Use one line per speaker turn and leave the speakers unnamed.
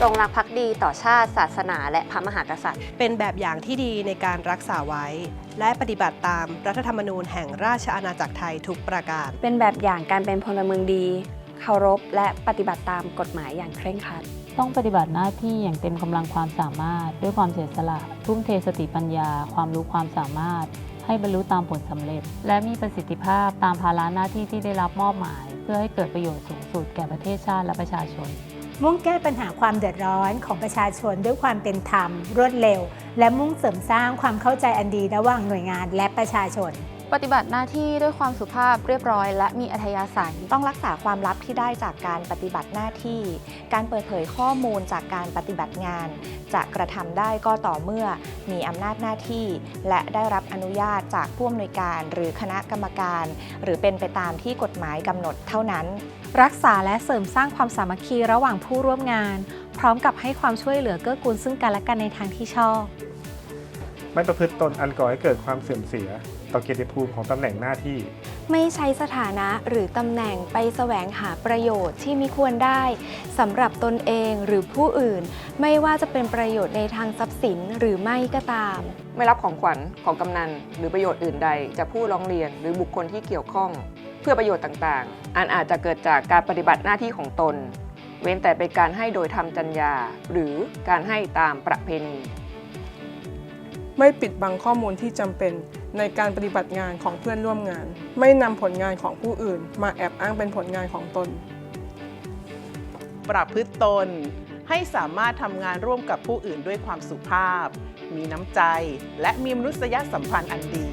จงรักภักดีต่อชาติศาสนา และพระมหากษัตริย์
เป็นแบบอย่างที่ดีในการรักษาไว้ และปฏิบัติตามรัฐธรรมนูญแห่งราชอาณาจักรไทยทุกประการ
เป็นแบบอย่างการเป็นพลเมืองดี เคารพ และปฏิบัติตามกฎหมายอย่างเคร่งครัด
ต้องปฏิบัติหน้าที่อย่างเต็มกำลังความสามารถ ด้วยความเสียสละ ทุ่มเทสติปัญญา ความรู้ความสามารถ ให้บรรลุตามผลสำเร็จ และมีประสิทธิภาพตามภาระหน้าที่ที่ได้รับมอบหมาย เพื่อให้เกิดประโยชน์สูงสุดแก่ประเทศชาติและประชาชน
มุ่งแก้ปัญหาความเดือดร้อนของประชาชนด้วยความเป็นธรรม รวดเร็ว และมุ่งเสริมสร้างความเข้าใจอันดีระหว่างหน่วยงานและประชาชน
ปฏิบัติหน้าที่ด้วยความสุภาพเรียบร้อย และมีอัธยาศัย
ต้องรักษาความลับที่ได้จากการปฏิบัติหน้าที่ การเปิดเผยข้อมูลจากการปฏิบัติงาน จะกระทำได้ก็ต่อเมื่อมีอำนาจหน้าที่ และได้รับอนุญาตจากผู้อำนวยการ หรือคณะกรรมการ หรือเป็นไปตามที่กฎหมายกำหนดเท่านั้น
รักษาและเสริมสร้างความสามัคคีระหว่างผู้ร่วมงาน พร้อมกับให้ความช่วยเหลือเกื้อกูลซึ่งกันและกันในทางที่ชอบ
ไม่ประพฤติตนอันก่อให้เกิดความเสื่อมเสีย ต่อเกียรติภูมิของตำแหน่งหน้าที่
ไม่ใช้สถานะหรือตำแหน่งไปแสวงหาประโยชน์ที่มิควรได้สำหรับตนเองหรือผู้อื่น ไม่ว่าจะเป็นประโยชน์ในทางทรัพย์สินหรือไม่ก็ตาม
ไม่รับของขวัญของกำนันหรือประโยชน์อื่นใดจากผู้ร้องเรียนหรือบุคคลที่เกี่ยวข้อง เพื่อประโยชน์ต่างๆ อันอาจจะเกิดจากการปฏิบัติหน้าที่ของตน เว้นแต่เป็นการให้โดยทำจัญญาหรือการให้ตามประเพณี
ไม่ปิดบังข้อมูลที่จำเป็นในการปฏิบัติงานของเพื่อนร่วมงาน ไม่นำผลงานของผู้อื่น มาแอบอ้างเป็นผลงานของตน
ประพฤติตน ให้สามารถทำงานร่วมกับผู้อื่นด้วยความสุภาพ มีน้ำใจ และมีมนุษยสัมพันธ์อันดี